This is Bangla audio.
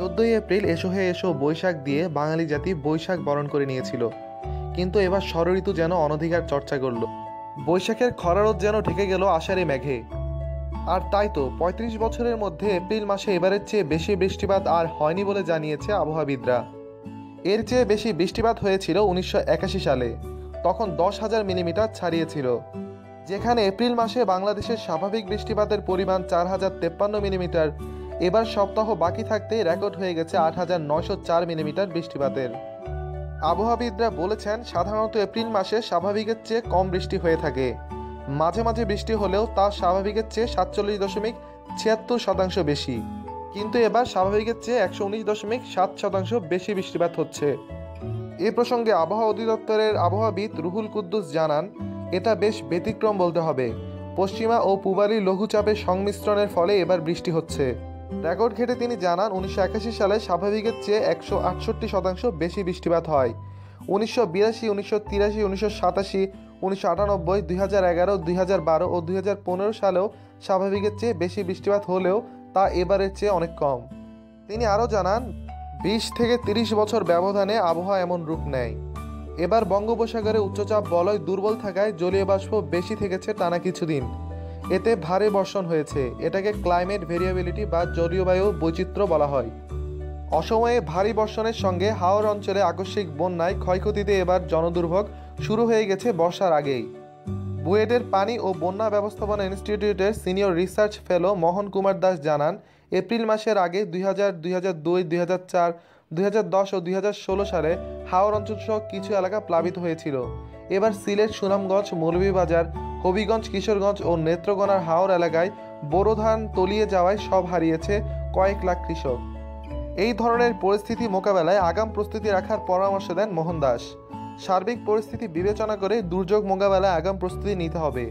চোদ্দই এপ্রিল এসো হে এসো বৈশাখ দিয়ে বাঙালি জাতি বৈশাখ বরণ করে নিয়েছিল। কিন্তু এবার ষড়ঋতু যেন অনধিকার চর্চা করল। বৈশাখের খরারোদ যেন ঢেকে গেল আষাঢ়ে মেঘে। আর তাই তো পঁয়ত্রিশ বছরের মধ্যে এপ্রিল মাসে এবারের চেয়ে বেশি বৃষ্টিপাত আর হয়নি বলে জানিয়েছে আবহাওয়াবিদরা। এর চেয়ে বেশি বৃষ্টিপাত হয়েছিল উনিশশো একাশি সালে। তখন দশ হাজার মিলিমিটার ছাড়িয়েছিল। যেখানে এপ্রিল মাসে বাংলাদেশের স্বাভাবিক বৃষ্টিপাতের পরিমাণ চার হাজার তেপ্পান্ন মিলিমিটার এবার সপ্তাহ বাকি থাকতে রেকর্ড হয়ে গেছে আট হাজার নয়শো চার মিলিমিটার বৃষ্টিপাতের। আবহাওয়াবিদরা বলেছেন, সাধারণত এপ্রিল মাসে স্বাভাবিকের চেয়ে কম বৃষ্টি হয়ে থাকে। মাঝে মাঝে বৃষ্টি হলেও তা স্বাভাবিকের চেয়ে সাতচল্লিশ দশমিক ছিয়াত্তর শতাংশ বেশি। কিন্তু এবার স্বাভাবিকের চেয়ে একশো উনিশ দশমিক সাত শতাংশ বেশি বৃষ্টিপাত হচ্ছে। এ প্রসঙ্গে আবহাওয়া অধিদপ্তরের আবহাওয়াবিদ রুহুল কুদ্দুস জানান, এটা বেশ ব্যতিক্রম বলতে হবে। পশ্চিমা ও পূবালি লঘুচাপের সংমিশ্রণের ফলে এবার বৃষ্টি হচ্ছে। রেকর্ড ঘেটে তিনি জানান, উনিশশো একাশি সালে স্বাভাবিকের চেয়ে একশো আটষট্টি শতাংশ বেশি বৃষ্টিপাত হয়। উনিশশো বিরাশি, উনিশশো তিরাশি, উনিশশো সাতাশি, উনিশশো আটানব্বই, দুই হাজার এগারো, দুই হাজার বারো ও দুই হাজার পনেরো সালেও স্বাভাবিকের চেয়ে বেশি বৃষ্টিপাত হলেও তা এবারের চেয়ে অনেক কম। তিনি আরও জানান, বিশ থেকে তিরিশ বছর ব্যবধানে আবহাওয়া এমন রূপ নেয়। এবার বঙ্গোপসাগরে উচ্চচাপ বলয় দুর্বল থাকায় জলীয় বাষ্প বেশি থেকেছে টানা কিছুদিন। এতে ভারী বর্ষণ হয়েছে। এটাকে ক্লাইমেট ভেরিয়েবিলিটি বা জলীয়বায়ু বৈচিত্র্য বলা হয়। অসময়ে ভারী বর্ষণের সঙ্গে হাওর অঞ্চলে আকস্মিক বন্যায় ক্ষয়ক্ষতিতে এবার জনদুর্ভোগ শুরু হয়ে গেছে বর্ষার আগেই। বুয়েটের পানি ও বন্যা ব্যবস্থাপনা ইনস্টিটিউটের senior research fellow Mohan Kumar Das জানান, এপ্রিল মাসের আগে দুই হাজার দুই হাজার দুই দুই হাজার চার দুই হাজার দশ ও দুই হাজার ষোলো সালে হাওর অঞ্চল সহ কিছু এলাকা প্লাবিত হয়েছিল। এবার সিলেট, সুনামগঞ্জ, মৌলভীবাজার, হবিগঞ্জ, কিশোরগঞ্জ ও নেত্রকোনার হাওর এলাকায় বোরো ধান তলিয়ে যাওয়ায় সব হারিয়েছে কয়েক লাখ কৃষক। এই ধরনের পরিস্থিতি মোকাবেলায় আগাম প্রস্তুতি রাখার পরামর্শ দেন মোহন দাস। সার্বিক পরিস্থিতি বিবেচনা করে দুর্যোগ মোকাবেলায় আগাম প্রস্তুতি নিতে হবে।